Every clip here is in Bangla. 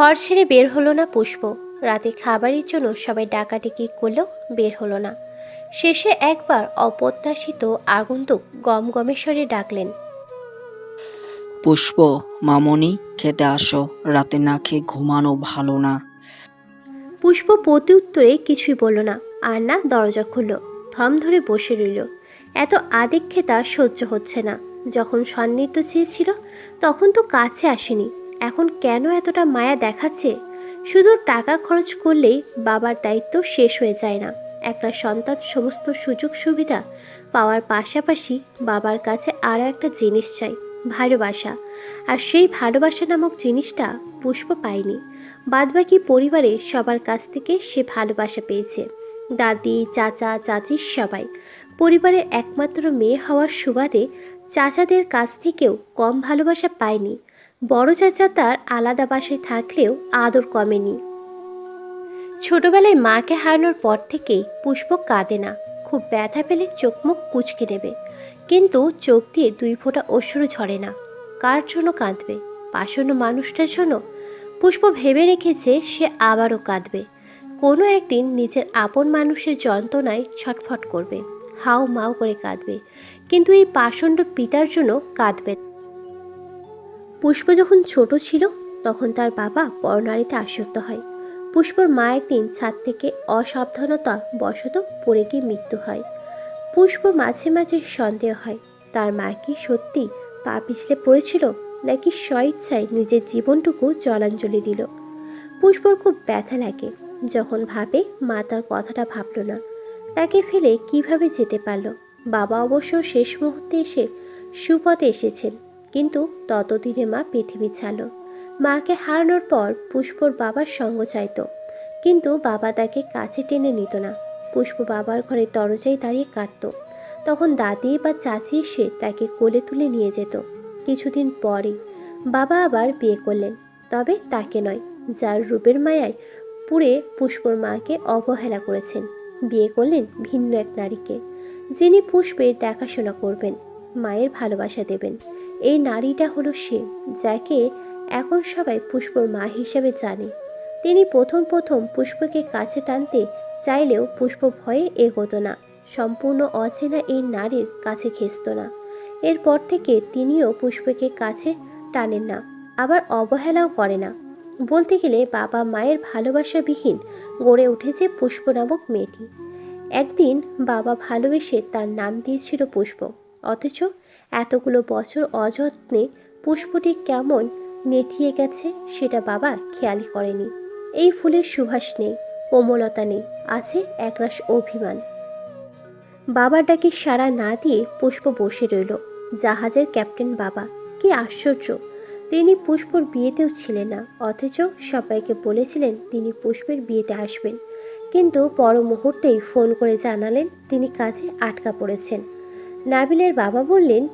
ঘর ছেড়ে বের হলো না পুষ্প। রাতে খাবারের জন্য সবাই ডাকাডাকি করলেও বের হলো না। শেষে একবার অপ্রত্যাশিত আগন্তুক গমগমেশ্বরে ডাকলেন পুষ্প মামনি খেতে আসো রাতে না খেয়ে ঘুমানো ভালো না। পুষ্প প্রতি উত্তরে কিছুই বলল না আর না দরজা খুলল থম ধরে বসে রইল। এত আদিক্ষেতা সহ্য হচ্ছে না যখন সান্নিধ্য চেয়েছিল তখন তো কাছে আসেনি। এখন কেন এতটা মায়া দেখাচ্ছে? শুধু টাকা খরচ করলেই বাবার দায়িত্ব শেষ হয়ে যায় না। একটা সন্তান সমস্ত সুযোগ সুবিধা পাওয়ার পাশাপাশি বাবার কাছে আরও একটা জিনিস চাই, ভালোবাসা। আর সেই ভালোবাসা নামক জিনিসটা পুষ্প পায়নি। বাদবাকি পরিবারে সবার কাছ থেকে সে ভালোবাসা পেয়েছে। দাদি, চাচা, চাচি সবাই। পরিবারের একমাত্র মেয়ে হওয়ার সুবাদে চাচাদের কাছ থেকেও কম ভালোবাসা পায়নি। বড় চাচা তার আলাদা বাসায় থাকলেও আদর কমেনি। ছোটবেলায় মাকে হারানোর পর থেকেই পুষ্প কাঁদে না। খুব ব্যথা পেলে চোখ মুখ কুচকে নেবে। কিন্তু চোখ দিয়ে দুই ফোঁটা অশ্রু ঝরে না। কার জন্য কাঁদবে? পাশানো মানুষটার জন্য? পুষ্প ভেবে রেখেছে সে আবারও কাঁদবে। কোনো একদিন নিজের আপন মানুষের যন্ত্রণায় ছটফট করবে। হাও মাও করে কাঁদবে। কিন্তু এই পাষণ্ড পিতার জন্য কাঁদবে। পুষ্প যখন ছোট ছিল, তখন তার বাবা পরনারীতে আসক্ত হয়। পুষ্পর মা একদিন ছাদ থেকে অসাবধানতা বশত পড়ে গিয়ে মৃত্যু হয়। পুষ্প মাঝে মাঝে সন্দেহ হয়, তার মা কি সত্যি পা পিছলে পড়েছিল, নাকি স্বইচ্ছায় নিজের জীবনটুকু জলাঞ্জলি দিল? পুষ্পর খুব ব্যথা লাগে, যখন ভাবে মা তার কথাটা ভাবল না। তাকে ফেলে কীভাবে যেতে পারল? বাবা অবশ্য শেষ মুহূর্তে এসে সুপথে এসেছেন। কিন্তু ততদিনে মা পৃথিবী ছাড়ল। মাকে হারানোর পর পুষ্পর বাবার সঙ্গ চাইতো। কিন্তু বাবা তাকে কাছে টেনে নিত না। পুষ্প বাবার ঘরে দরজায় দাঁড়িয়ে কাঁদত। তখন দাদি বা চাচি এসে তাকে কোলে তুলে নিয়ে যেত। কিছুদিন পরে বাবা আবার বিয়ে করলেন। তবে তাকে নয়, যার রূপের মায়ায় পুড়ে পুষ্পর মাকে অবহেলা করেছেন। বিয়ে করলেন ভিন্ন এক নারীকে, যিনি পুষ্পের দেখাশোনা করবেন, মায়ের ভালোবাসা দেবেন। এই নারীটা হলো সে, যাকে এখন সবাই পুষ্পর মা হিসেবে জানে। তিনি প্রথম প্রথম পুষ্পকে কাছে টানতে চাইলেও পুষ্প ভয়ে এগোতো না, সম্পূর্ণ অচেনা এই নারীর কাছে ঘেঁচত না। এরপর থেকে তিনিও পুষ্পকে কাছে টানেন না, আবার অবহেলাও করে না। বলতে গেলে বাবা মায়ের ভালোবাসাবিহীন গড়ে উঠেছে পুষ্প নামক মেয়েটি। একদিন বাবা ভালোবেসে তার নাম দিয়েছিল পুষ্প, অথচ এতগুলো বছর অযত্নে পুষ্পটি কেমন নেথিয়ে গেছে সেটা বাবা খেয়ালই করেনি। এই ফুলের সুভাষ নেই, কোমলতা নেই, আছে একরাশ অভিমান। বাবার ডাকে সাড়া না দিয়ে পুষ্প বসে রইল, জাহাজের ক্যাপ্টেন বাবা। কি আশ্চর্য, তিনি পুষ্পর বিয়েতেও ছিলেন না, অথচ সবাইকে বলেছিলেন তিনি পুষ্পের বিয়েতে আসবেন। কিন্তু পর মুহূর্তেই ফোন করে জানালেন তিনি কাজে আটকা পড়েছেন। নাবিলের বাবা বললেন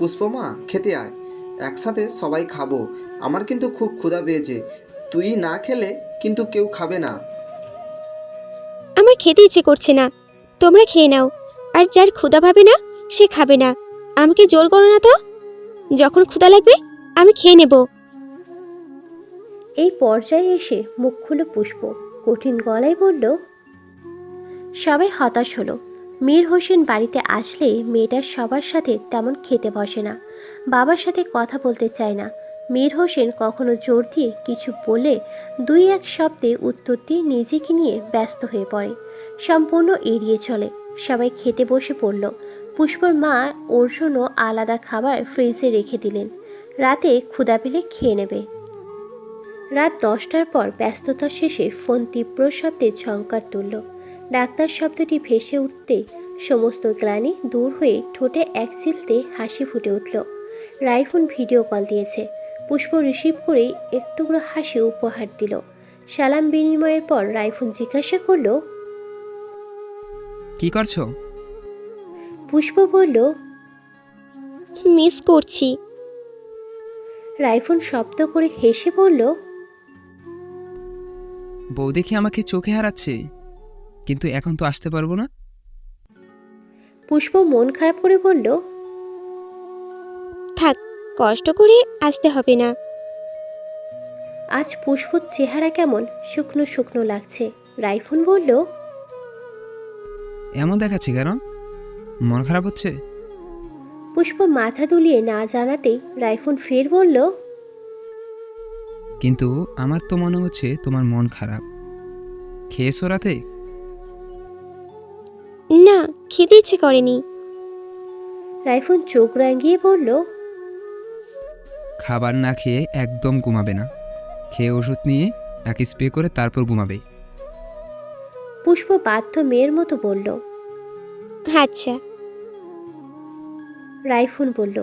পুষ্পমা খেতে আয়। একসাথে সবাই খাব। আমার কিন্তু খুব ক্ষুধা পেয়েছে। তুই না খেলে কিন্তু কেউ খাবে না। আমার খেতে ইচ্ছে করছে না। তোমরা খেয়ে নাও। আর যার ক্ষুধা পাবে না সে খাবে না। আমাকে জোর করো না তো। যখন ক্ষুধা লাগবে আমি খেয়ে নেব। এই পর্যায়ে এসে মুখ খুলে পুষ্প কঠিন গলায় বলল সবাই হতাশ হলো। মীর হোসেন বাড়িতে আসলে মেয়েটার সবার সাথে তেমন খেতে বসে না। বাবার সাথে কথা বলতে চায় না। মীর হোসেন কখনো জোর দিয়ে কিছু বলে দুই এক শব্দে উত্তরটি নিজেকে নিয়ে ব্যস্ত হয়ে পড়ে। সম্পূর্ণ এড়িয়ে চলে। সবাই খেতে বসে পড়ল। পুষ্পর মা ওর জন্য আলাদা খাবার ফ্রিজে রেখে দিলেন। রাতে ক্ষুদা পেলে খেয়ে নেবে। রাত দশটার পর ব্যস্ততা শেষে ফোন তীব্র শব্দে ঝঙ্কার তুলল। ডাক্তার শব্দটি ভেসে উঠতে সমস্ত গ্লানি দূর হয়ে ঠোঁটে এক চিলতে হাসি ফুটে উঠল। রাইফোন ভিডিও কল দিয়েছে। পুষ্প রিসিভ করেই একটুকরো হাসি উপহার দিল। সালাম বিনিময়ের পর রাইফোন জিজ্ঞাসা করল কি করছ? পুষ্প বলল মিস করছি। রাইফোন শব্দ করে হেসে বলল বউ দেখি আমাকে চোখে হারাচ্ছে? কিন্তু এখন তো আসতে পারব না। পুষ্প মন খারাপ করে বলল থাক কষ্ট করে আসতে হবে না। আজ পুষ্পর চেহারা কেমন শুকনো শুকনো লাগছে। রাইফুন বলল এমন দেখাচ্ছে কেন? মন খারাপ হচ্ছে? পুষ্প মাথা দুলিয়ে না জানাতেই রাইফুন ফের বলল কিন্তু আমার তো মনে হচ্ছে তোমার মন খারাপ। খেয়েছো রাতে? খেতে ইচ্ছে করেনি। রাইফুন চোখ রাঙিয়ে বলল খাবার না খেয়ে একদম ঘুমাবে না। খেয়ে ওষুধ নিয়ে নাকি স্প্রে করে তারপর ঘুমাবে। পুষ্প বাধ্য মেয়ের মতো বলল আচ্ছা। রাইফুন বলল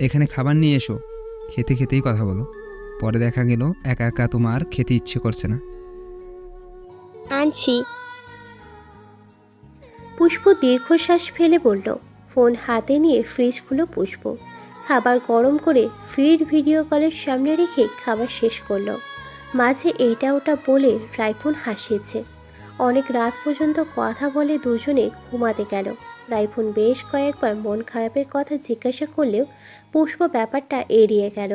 এখানে খাবার নিয়ে এসো। খেতে খেতেই কথা বলো। পরে দেখা গেল একা একা তোমার খেতে ইচ্ছে করছে না। আনছি। পুষ্প দীর্ঘশ্বাস ফেলে বলল, ফোন হাতে নিয়ে ফ্রিজ খুলো পুষ্প। খাবার গরম করে ফির ভিডিও কলের সামনে রেখে খাবার শেষ করল। মাঝে এটা ওটা বলে রাইফোন হাসিয়েছে। অনেক রাত পর্যন্ত কথা বলে দুজনে ঘুমাতে গেল। রাইফোন বেশ কয়েকবার মন খারাপের কথা জিজ্ঞাসা করলেও পুষ্প ব্যাপারটা এড়িয়ে গেল।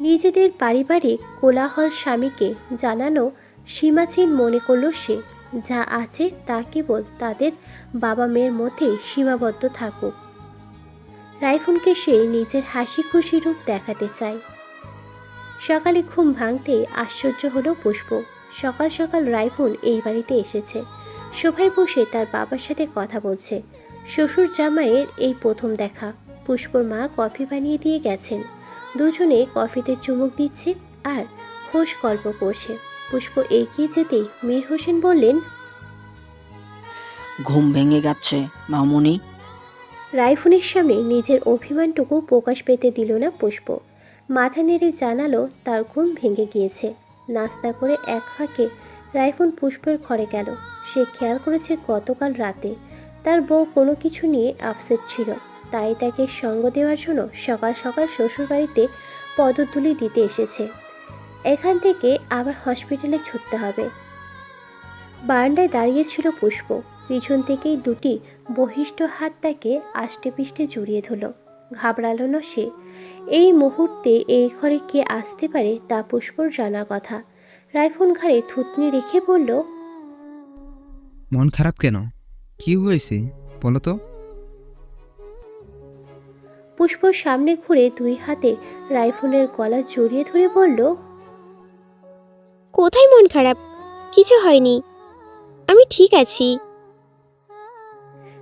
নিজেদের পারিবারিক কোলাহল স্বামীকে জানানো সীমাচীন মনে করল সে। যা আছে তা কেবল তাদের বাবা মেয়ের মধ্যেই সীমাবদ্ধ থাকুক। রাইফুনকে সে নিজের হাসি খুশি রূপ দেখাতে চায়। সকালে ঘুম ভাঙতেই আশ্চর্য হলো পুষ্প। সকাল সকাল রাইফুন এই বাড়িতে এসেছে। শোভায় বসে তার বাবার সাথে কথা বলছে। শ্বশুর জামাইয়ের এই প্রথম দেখা। পুষ্পর মা কফি বানিয়ে দিয়ে গেছেন। দুজনে কফিতে চুমুক দিচ্ছে আর খোশ গল্প করছে। পুষ্প এগিয়ে যেতেই মীর হোসেন বললেন ঘুম ভেঙে গেছে মামুনি। রাইফুনের সামনে নিজের অভিমানটুকু প্রকাশ পেতে দিল না পুষ্প। মাথা নেড়ে জানালো তার ঘুম ভেঙে গিয়েছে। নাস্তা করে এক ফাঁকে রাইফুন পুষ্পের ঘরে গেল। সে খেয়াল করেছে গতকাল রাতে তার বউ কোনো কিছু নিয়ে আপসেট ছিল। তাই তাকে সঙ্গ দেওয়ার জন্য সকাল সকাল শ্বশুরবাড়িতে পদতুলি দিতে এসেছে। এখান থেকে আবার হসপিটালে ছুটতে হবে। বারান্দায় দাঁড়িয়েছিল পুষ্প। পিছন থেকেই দুটি বহিষ্ঠ হাত তাকে আষ্টে পিষ্টে জড়িয়ে ধরল। ঘাবড়ালো না সে। এই মুহূর্তে এই ঘরে কে আসতে পারে তা পুষ্পর জানার কথা। রাইফোন ঘাড়ে থুতনি রেখে বলল মন খারাপ কেন? কি হয়েছে? বলো তো। পুষ্পর সামনে ঘুরে দুই হাতে রাইফোনের গলা জড়িয়ে ধরে বলল কোথায় মন খারাপ? কিছু হয়নি। আমি ঠিক আছি।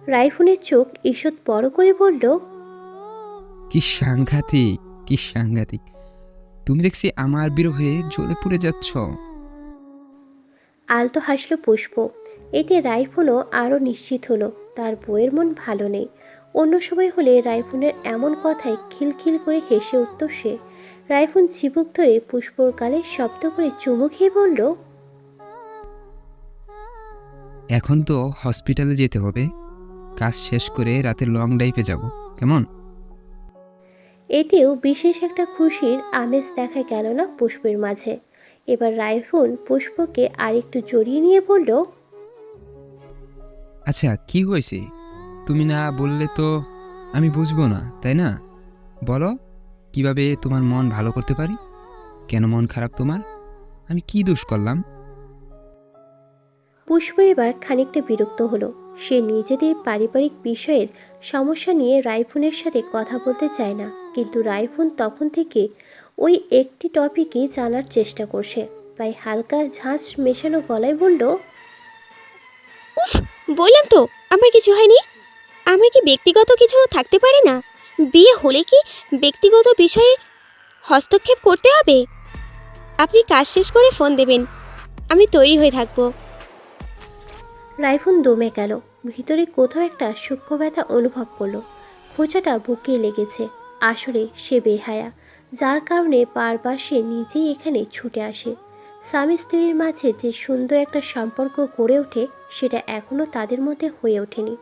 রাইফুনের চোখ ঈষৎ বড় করে বলল কি সাংঘাতিক কি সাংঘাতিক। তুমি দেখছি আমার বিরহে জ্বলে পুড়ে যাচ্ছ। আলতো হাসলো পুষ্প। এতে রাইফুনও আরও নিশ্চিত হলো তার বইয়ের মন ভালো নেই। অন্য সময় হলে রাইফুনের এমন কথায় খিলখিল করে হেসে উঠত সে। রাইফোন চিবুক ধরে পুষ্পর গালে শব্দ করে চুমু খেয়ে বলল এখন তো হসপিটালে যেতে হবে। কাজ শেষ করে রাতে লং ড্রাইভে যাব। কেমন? এতেও বিশেষ একটা খুশির আমেজ দেখা গেল না পুষ্পের মাঝে। এবার রাইফোন পুষ্পকে আরেকটু জড়িয়ে নিয়ে বলল আচ্ছা কি হয়েছে? তুমি না বললে তো আমি বুঝব না তাই না? বলো। কীভাবে তোমার মন ভালো করতে পারি? কেন মন খারাপ তোমার? আমি কি দোষ করলাম? পুষ্প এবার খানিকটা বিরক্ত হলো। সে নিজেদের পারিবারিক বিষয়ের সমস্যা নিয়ে রাইফোনের সাথে কথা বলতে চায় না। কিন্তু রাইফোন তখন থেকে ওই একটি টপিকই জানার চেষ্টা করছে। তাই হালকা ঝাঁঝ মেশানো গলায় বলল বললাম তো আমার কিছু হয়নি? আমার কি ব্যক্তিগত কিছু থাকতে পারে না? বিয়ে হলে কি ব্যক্তিগত বিষয়ে হস্তক্ষেপ করতে হবে? আপনি কাজ শেষ করে ফোন দেবেন। আমি তৈরি হয়ে থাকব। রাইফোন দমে গেল। ভিতরে কোথাও একটা সূক্ষ্ম ব্যথা অনুভব করল। খোঁচাটা বুকে লেগেছে। আসলে সে বেহায়া। যার কারণে বারবার সে নিজেই এখানে ছুটে আসে। স্বামী স্ত্রীর মাঝে যে সুন্দর একটা সম্পর্ক গড়ে ওঠে, সেটা এখনও তাদের মধ্যে হয়ে ওঠেনি।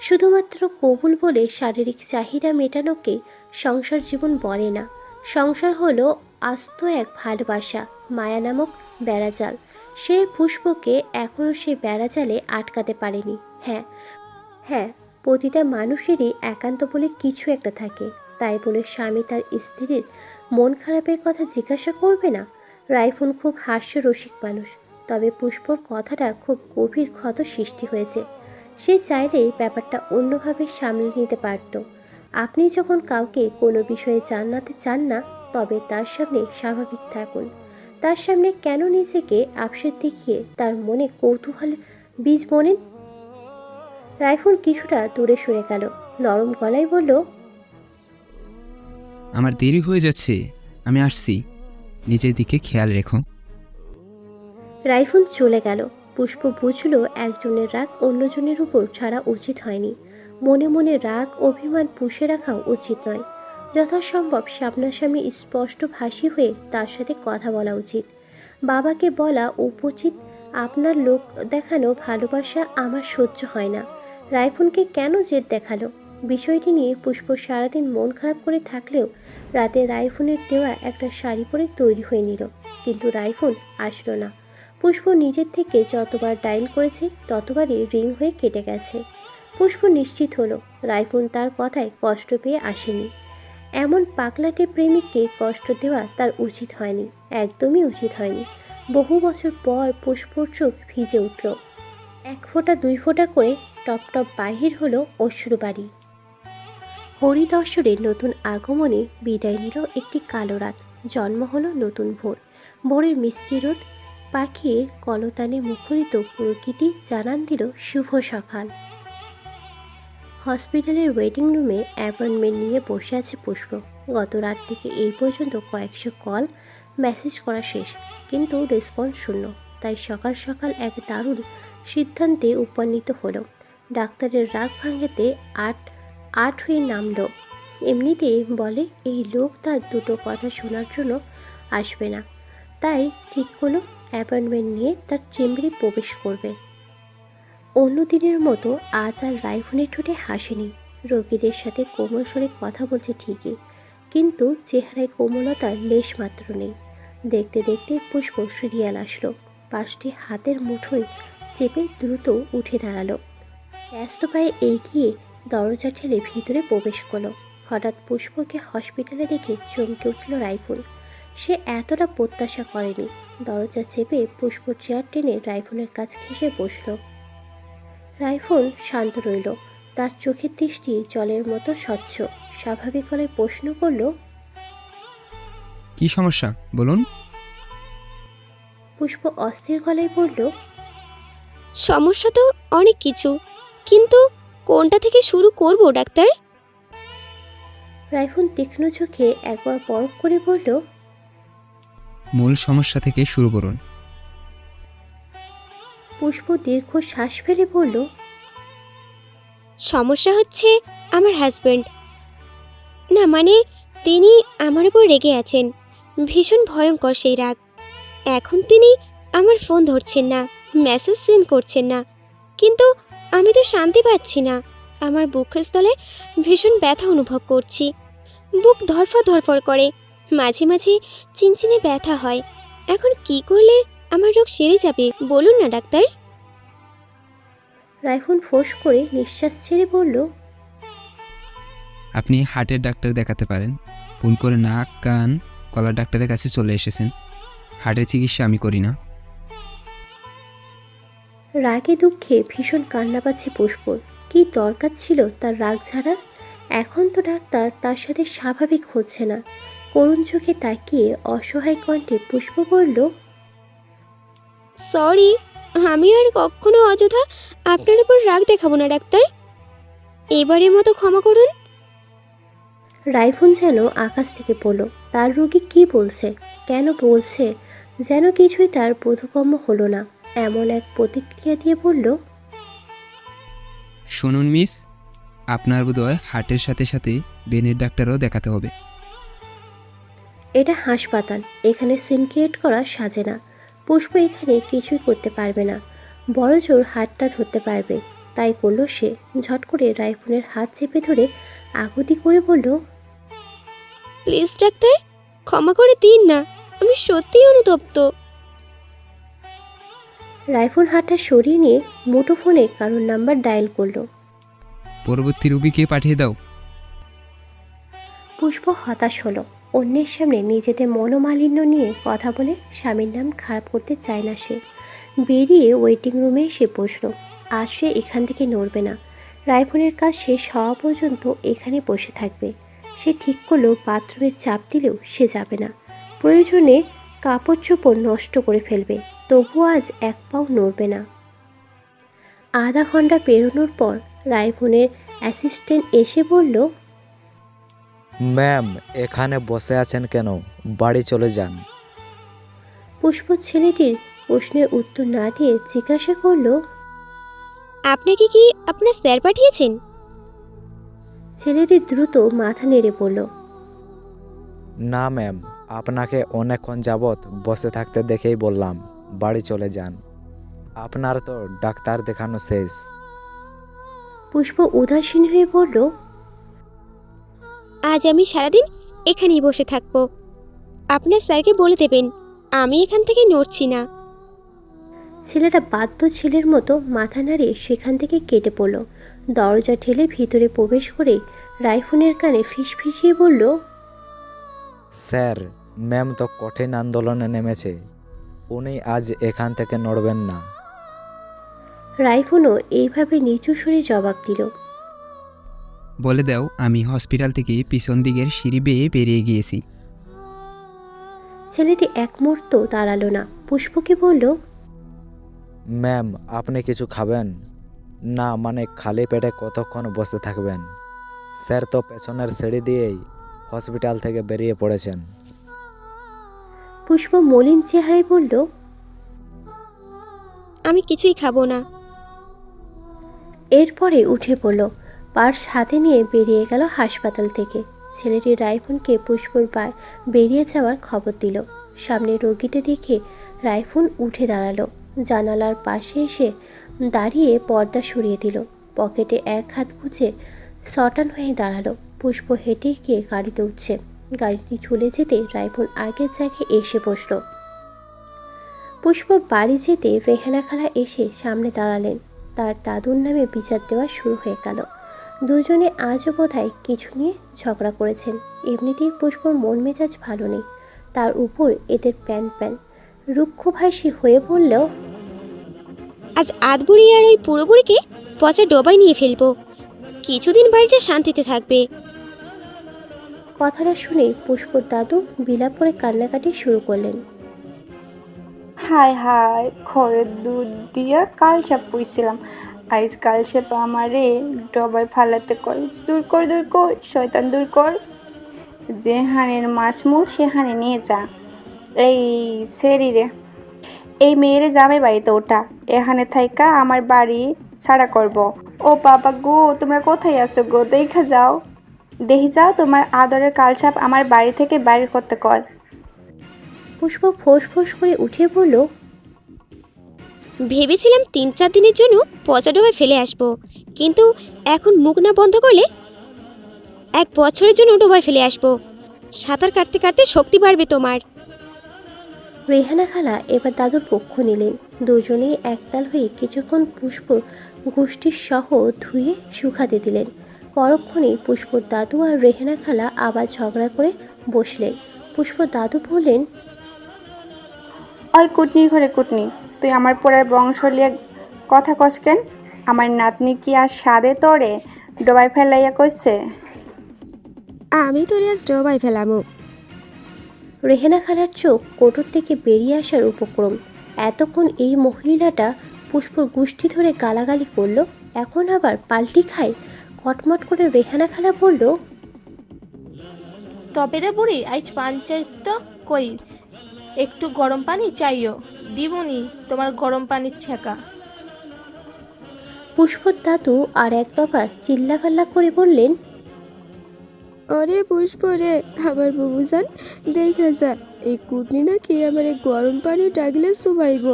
শুধুমাত্র কবুল বলে শারীরিক চাহিদা মেটানোকে সংসার জীবন বলে না। সংসার হলো আস্ত এক ভালোবাসা, মায়া নামক বেড়াজাল সে পুষ্পকে এখনও সে বেড়াজালে আটকাতে পারেনি। হ্যাঁ হ্যাঁ প্রতিটা মানুষেরই একান্ত বলে কিছু একটা থাকে। তাই বলে স্বামী তার স্ত্রীর মন খারাপের কথা জিজ্ঞাসা করবে না? রাইফুন খুব হাস্যরসিক মানুষ। তবে পুষ্পর কথাটা খুব গভীর ক্ষত সৃষ্টি হয়েছে। সে চাইলেই ব্যাপারটা অন্যভাবে সামলে নিতে পারত। আপনি যখন কাউকে কোনো বিষয়ে জানাতে চান না তবে তার সামনে স্বাভাবিক থাকুন। তার সামনে কেন নিজেকে আপসেট দেখিয়ে তার মনে কৌতূহল বীজ বনেন রাইফুল কিছুটা দূরে সরে গেল নরম গলায় বলল আমার দেরি হয়ে যাচ্ছে আমি আসছি। নিজের দিকে খেয়াল রেখো। রাইফুল চলে গেল পুষ্প বুঝল একজনের রাগ অন্যজনের উপর ছাড়া উচিত হয়নি। মনে মনে রাগ, অভিমান পুষে রাখাও উচিত নয়। যথাসম্ভব সামনাসামনি স্পষ্ট ভাষী হয়ে তার সাথে কথা বলা উচিত। বাবাকে বলা উপচিত, আপনার লোক দেখানো ভালোবাসা আমার সহ্য হয় না। রাইফুলকে কেন জেদ দেখাল? বিষয়টি নিয়ে পুষ্প সারাদিন মন খারাপ করে থাকলেও রাতে রাইফুনের দেওয়া একটা শাড়ি পরে তৈরি হয়ে নিল। কিন্তু রাইফুন আসলো না। পুষ্প নিজের থেকে যতবার ডাইল করেছে, ততবারই রিং হয়ে কেটে গেছে। পুষ্প নিশ্চিত হলো রাইফুন তার কথায় কষ্ট পেয়ে আসেনি। এমন পাগলাটে প্রেমিককে কষ্ট দেওয়া তার উচিত হয়নি, একদমই উচিত হয়নি। বহু বছর পর পুষ্পর চোখ ভিজে উঠল। এক ফোঁটা, দুই ফোঁটা করে টপ টপ বাহির হলো অশ্রুবাড়ি হরিদর্শনের নতুন আগমনে বিদায় নিল একটি কালো রাত। জন্ম হলো নতুন ভোর। ভোরের মিষ্টি রোদ পাখির কলতানে মুখরিত প্রকৃতি জানান দিল শুভ সকাল। হসপিটালের ওয়েটিং রুমে অ্যাপয়েন্টমেন্ট নিয়ে বসে আছে পুষ্প। গত রাত থেকে এই পর্যন্ত কয়েকশো কল মেসেজ করা শেষ, কিন্তু রেসপন্স শূন্য। তাই সকাল সকাল এক দারুণ সিদ্ধান্তে উপনীত হলো। ডাক্তারের রাগ ভাঙাতে আট আট হয়ে নামলো। এমনিতেই বলে, এই লোক তার দুটো কথা শোনার জন্য আসবে না। তাই ঠিক হলো অ্যাপয়েন্টমেন্ট নিয়ে তার চেম্বারে প্রবেশ করবে। অন্য দিনের মতো আজ আর রাইফুনের ঠোঁটে হাসেনি। রোগীদের সাথে কোমল স্বরে কথা বলছে ঠিকই, কিন্তু চেহারায় কোমলতার লেশ মাত্র নেই। দেখতে দেখতে পুষ্প সিরিয়াল আসলো। পাশটি হাতের মুঠোয় চেপে দ্রুত উঠে দাঁড়াল। ব্যস্ত পায়ে এগিয়ে দরজা ঠেলে ভিতরে প্রবেশ করল। হঠাৎ পুষ্পকে হসপিটালে দেখে চমকে উঠল রাইফুল। সে এতটা প্রত্যাশা করেনি। দরজা চেপে পুষ্প চেয়ার টেনে রাইফুলের কাছ ঘেসে বসল। রাইফুল শান্ত রইল। তার চোখের দৃষ্টি জলের মতো স্বচ্ছ। স্বাভাবিক গলায় প্রশ্ন করল কি সমস্যা? বলুন। পুষ্প অস্থির গলায় বলল সমস্যা তো অনেক কিছু কিন্তু কোনটা থেকে শুরু করব ডাক্তার? রাইফুল তীক্ষ্ণ চোখে একবার পরখ করে বলল মূল সমস্যা থেকে শুরু করুন। পুষ্প দীর্ঘ শ্বাস ফেলে বলল সমস্যা হচ্ছে আমার হাজব্যান্ড না মানে তিনি আমার উপর রেগে আছেন। ভীষণ ভয়ঙ্কর সেই রাগ। এখন তিনি আমার ফোন ধরছেন না মেসেজ সেন্ড করছেন না। কিন্তু আমি তো শান্তি পাচ্ছি না। আমার বুকস্থলে ভীষণ ব্যথা অনুভব করছি। বুক ধরফর ধরফর করে। মাঝে মাঝে চিনচিনে ব্যথা হয়। এখন কি করলে আমার রোগ সেরে যাবে বলুন না ডাক্তার? রাইফুল ফোঁস করে নিঃশ্বাস ছেড়ে বলল আপনি হার্টের ডাক্তার দেখাতে পারেন। ভুল করে নাক কান গলার ডাক্তারের কাছে চলে এসেছেন। হার্টের চিকিৎসা আমি করি না। রাগে দুঃখে ভীষণ কান্না পাচ্ছে পুষ্পর। কি দরকার ছিল তার রাগ ঝাড়ার এখন তো ডাক্তার তার সাথে স্বাভাবিক হচ্ছে না। করুণ চোখে তাকিয়ে অসহায় কণ্ঠে পুষ্প বলল, সরি, আমি আর কখনো অযথা আপনার উপর রাগ দেখাবো না, ডাক্তার। এবারের মতো ক্ষমা করুন। রাইফুন যেন আকাশ থেকে পড়ল। তার রোগী কি বলছে, কেন বলছে, যেন কিছুই তার বোধগম্য হলো না। এমন এক প্রতিক্রিয়া দিয়ে বলল, শুনুন মিস, আপনার বোধহয় হার্টের সাথে সাথে বেনের ডাক্তারও দেখাতে হবে। এটা হাসপাতাল এখানে সিন ক্রিয়েট করা সাজে না। পুষ্প এখানে কিছুই করতে পারবে না। বড় জোর হাতটা ধরতে পারবে তাই করল সে। ঝট করে রাইফুনের হাত চেপে ধরে আকুতি করে বলল প্লিজ ডাক্তার ক্ষমা করে দিন না আমি সত্যিই অনুতপ্ত। রাইফুল হাতটা সরিয়ে নিয়ে মুঠোফোনে কারোর নাম্বার ডায়াল করল। পরবর্তী রোগীকে পাঠিয়ে দাও। পুষ্প হতাশ হলো। অন্যের সামনে নিজেদের মনোমালিন্য নিয়ে কথা বলে স্বামীর নাম খারাপ করতে চায় না সে। বেরিয়ে ওয়েটিং রুমে এসে বসল। আজ সে এখান থেকে নড়বে না। রাইফোনের কাজ শেষ হওয়া পর্যন্ত এখানে বসে থাকবে। সে ঠিক করল বাথরুমে চাপ দিলেও সে যাবে না। প্রয়োজনে কাপড় চোপড় নষ্ট করে ফেলবে। তবুও আজ এক পাও নড়বে না। আধা ঘণ্টা পেরোনোর পর রাইফোনের অ্যাসিস্ট্যান্ট এসে বলল ম্যাম এখানে বসে আছেন কেন? বাড়ি চলে যান। পুষ্প ছেলেটির প্রশ্নের উত্তর না দিয়ে জিজ্ঞাসা করল আপনাকে কি আপনার স্যার পাঠিয়েছেন? ছেলেটি দ্রুত মাথা নেড়ে বলল না ম্যাম আপনাকে অনেকক্ষণ যাবৎ বসে থাকতে দেখেই বললাম বাড়ি চলে যান। আপনার তো ডাক্তার দেখানো শেষ। পুষ্প উদাসীন হয়ে বলল আজ আমি সারাদিন এখানেই বসে থাকব। আপনার স্যারকে বলে দেবেন আমি এখান থেকে নড়ছি না। ছেলেটা বাধ্য ছেলের মতো মাথা নাড়িয়ে সেখান থেকে কেটে পড়ল। দরজা ঠেলে ভিতরে প্রবেশ করে রাইফোনের কানে ফিস ফিসিয়ে বলল স্যার ম্যাম তো কঠিন আন্দোলনে নেমেছে। উনি আজ এখান থেকে নড়বেন না। রাইফোনও এইভাবে নিচু সুরে জবাব দিল। বলে দাও আমি হসপিটাল থেকে পিছন দিকের সিঁড়ি বেয়ে বেরিয়ে গিয়েছি। ছেলেটি এক মুহূর্ত দাঁড়াল না। পুষ্পকে বলল ম্যাম আপনি কিছু খাবেন? না মানে খালি পেটে কতক্ষণ বসে থাকবেন? স্যার তো পেছনের সিঁড়ি দিয়েই হসপিটাল থেকে বেরিয়ে পড়েছেন। পুষ্প মলিন চেহারায় বলল আমি কিছুই খাব না। এরপরে উঠে পড়ল। পার্স হাতে নিয়ে বেরিয়ে গেল হাসপাতাল থেকে। ছেলেটি রাইফোনকে পুষ্পর পায় বেরিয়ে যাওয়ার খবর দিল। সামনে রোগীটা দেখে রাইফোন উঠে দাঁড়াল। জানালার পাশে এসে দাঁড়িয়ে পর্দা সরিয়ে দিল। পকেটে এক হাত গুজে সটান হয়ে দাঁড়াল। পুষ্প হেঁটে গিয়ে গাড়িতে উঠছে গাড়িটি চলে যেতে রাইফোন আগের জায়গায় এসে বসল। পুষ্প বাড়ি যেতে রেহানা খালা এসে সামনে দাঁড়ালেন। তার দাদুর নামে বিচার দেওয়া শুরু হয়ে গেল। দুজনে আজও বোধহয় কিছু নিয়ে ঝগড়া করেছেন। এমনিতেই পুষ্পর মন মেজাজ ভালো নেই। তার উপর এদের প্যান প্যান। রুক্ষভাষী হয়ে বললেও আজ আধবুড়ি আর ওই পুরোপুরিকে পচা ডবায় নিয়ে ফেলব। কিছুদিন বাড়িটা শান্তিতে থাকবে। কথাটা শুনে পুষ্পর দাদু বিলাপ করে কান্নাকাটি শুরু করলেন। হায় হায় খড়ের দুধ দিয়া কাল সাপ পুইছিলাম। আইজ কাল সাপ আমারে ডবাই ফালাতে কয়, দূর কর দূর কর, শয়তান, দূর কর। যে হানের মাছমুল সে হানে নিয়ে যা। এই শরীরে এই মেয়েরে যাবে বাড়িতে ওটা। এখানে থাইকা আমার বাড়ি ছাড়া করব। ও বাবা গো, তোমরা কোথায় আছো গো? দেখা যাও। দেখি যাও, তোমার আদরের কালসাপ আমার বাড়ি থেকে বাইরে করতে কয়। পুষ্প ফোঁস ফোঁস করে উঠে বলল ভেবেছিলাম তিন চার দিনের জন্য পচা ডোবায় ফেলে আসব কিন্তু এখন মুখ না বন্ধ করলে এক বছরের জন্য ডোবায় ফেলে আসব। সাঁতার কাটতে কাটতে শক্তি বাড়বে তোমার। রেহানা খালা এবার দাদুর পক্ষ নিলেন। দুজনেই একতাল হয়ে কিছুক্ষণ পুষ্পর গোষ্ঠীর সহ ধুয়ে শুকাতে দিলেন। পরক্ষণেই পুষ্পর দাদু আর রেহানা খালা আবার ঝগড়া করে বসলেন। পুষ্প দাদু বললেন ওই কুটনি ঘরে কুটনি। তুই আমার পরের বংশ লিয়ে কথা কস কেন? আমার নাতনি কি আর সাদে তরে? ডবাই ফেলাইয়া কইছে। আমি তোরে আজ ডোবাই ফেলামু। রেহেনা খালার চোখ কোটর থেকে বেরিয়ে আসার উপক্রম। এতক্ষণ এই মহিলাটা পুষ্পর গোষ্ঠী ধরে গালাগালি করল এখন আবার পাল্টি খায়। কটমট করে রেহানা খালা বলল তবে রে বুড়ি আজ পঞ্চায়েত কই? একটু গরম পানি চাইও। দিবনি তোমার গরম পানির ছেঁকা পুষ্পর দাদু আর এক দফা চিল্লাফাল্লা করে বললেন অরে পুষ্প রে আমার বুবুজান দেখা যা এই কুটনি নাকি আমার এই গরম পানি ডাকলে সুবাইব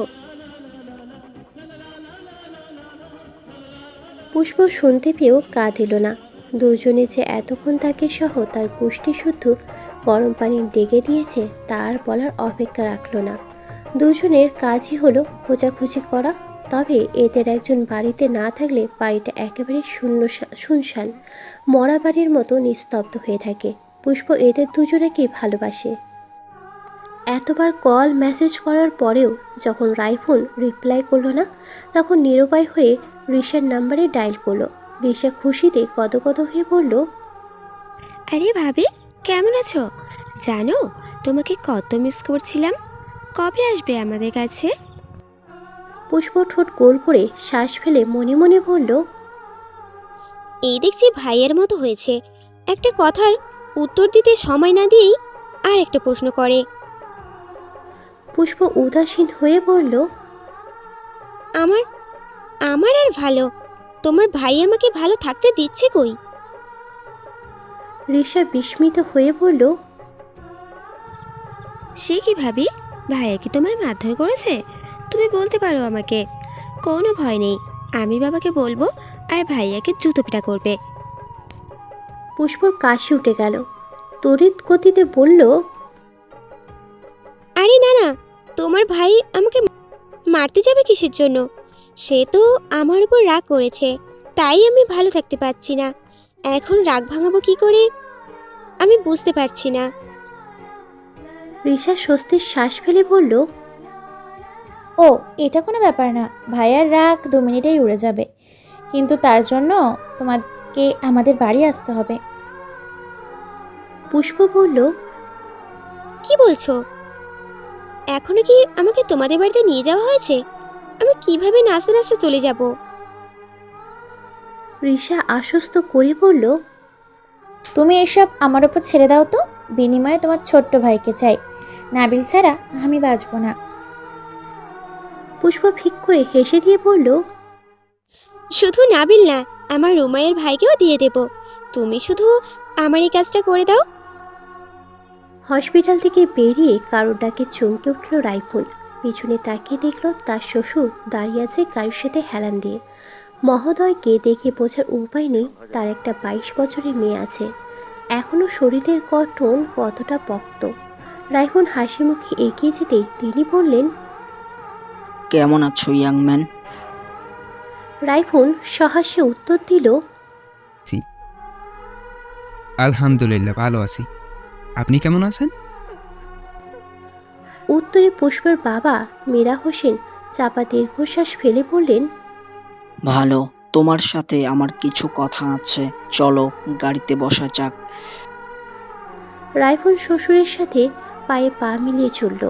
পুষ্প শুনতে পেয়েও কা দিল না। দুজনে যে এতক্ষণ তাকে সহ তার গোষ্ঠী শুদ্ধ গরম পানি ডেকে দিয়েছে তার বলার অপেক্ষা রাখল না। দুজনের কাজই হলো খোঁজাখুঁজি করা। তবে এদের একজন বাড়িতে না থাকলে বাড়িটা একেবারে শূন্য শুনশান, মরা বাড়ির মতো নিস্তব্ধ হয়ে থাকে। পুষ্প এদের দুজনেকেই ভালোবাসে। এতবার কল মেসেজ করার পরেও যখন রাইফোন রিপ্লাই করল না, তখন নিরুপায় হয়ে রিশার নাম্বারে ডায়াল করল। রিশা খুশিতে কত হয়ে বলল, আরে ভাবি, কেমন আছো? জানো, তোমাকে কত মিস করছিলাম। কবে আসবে আমাদের কাছে? পুষ্প ঠোঁট গোল করে শ্বাস ফেলে মনে মনে বলল এই দেখছি ভাইয়ের মতো হয়েছে। একটা কথার উত্তর দিতে সময় না দিয়েই আর একটা প্রশ্ন করে। পুষ্প উদাসীন হয়ে বলল আমার আমার আর ভালো। তোমার ভাই আমাকে ভালো থাকতে দিচ্ছে কই? ঋষা বিস্মিত হয়ে বলল সে কি ভাবি? ভাইয়া কি তোমায় মারধর করেছে? তুমি বলতে পারো আমাকে। কোনো ভয় নেই। আমি বাবাকে বলব আর ভাইয়াকে জুতো পিটা করবে। পুষ্পর কাশি উঠে গেল। তড়িৎ গতিতে বলল আরে না না তোমার ভাই আমাকে মারতে যাবে কিসের জন্য? সে তো আমার উপর রাগ করেছে তাই আমি ভালো থাকতে পারছি না। এখন রাগ ভাঙাবো কি করে? আমি বুঝতে পারছি না। রিশা স্বস্তির শ্বাস ফেলে বলল ও এটা কোনো ব্যাপার না। ভাইয়ার রাগ দু মিনিটেই উড়ে যাবে। কিন্তু তার জন্য তোমাকে আমাদের বাড়ি আসতে হবে। পুষ্প বলল কি বলছো? এখনও কি আমাকে তোমাদের বাড়িতে নিয়ে যাওয়া হয়েছে? আমি কীভাবে নাচতে নাচতে চলে যাব? রিশা আশ্বস্ত করে বলল তুমি এসব আমার ওপর ছেড়ে দাও তো। বিনিময়ে তোমার ছোট্ট ভাইকে চাই। নাবিল ছাড়া আমি বাঁচবো না। পুষ্প ফিক করে হেসে দিয়ে বলল শুধু নাবিল না আমার রুমাইয়ের ভাইকেও দিয়ে দেব। তুমি শুধু আমার এই কাজটা করে দাও। হসপিটাল থেকে বেরিয়ে কারোর ডাকে চমকে উঠল রাইফুল। পিছনে তাকিয়ে দেখল তার শ্বশুর দাঁড়িয়ে আছে গাড়ির সাথে হেলান দিয়ে। মহোদয়কে দেখে বোঝার উপায় নেই তার একটা বাইশ বছরের মেয়ে আছে। এখনও শরীরের গঠন কতটা পক্ত রাইফুল হাসি মুখে এগিয়ে যেতেই তিনি বললেন কেমন আছো ইয়াং ম্যান? রাইফুল সহাস্যে উত্তর দিল আলহামদুলিল্লাহ ভালো আছি। আপনি কেমন আছেন? উত্তরে পুষ্পের বাবা মীরা হোসেন চাপা দীর্ঘশ্বাস ফেলে বললেন ভালো তোমার সাথে আমার কিছু কথা আছে। চলো গাড়িতে বসা যাক। রাইফুল শ্বশুরের সাথে পায়ে পা মিলিয়ে চলল।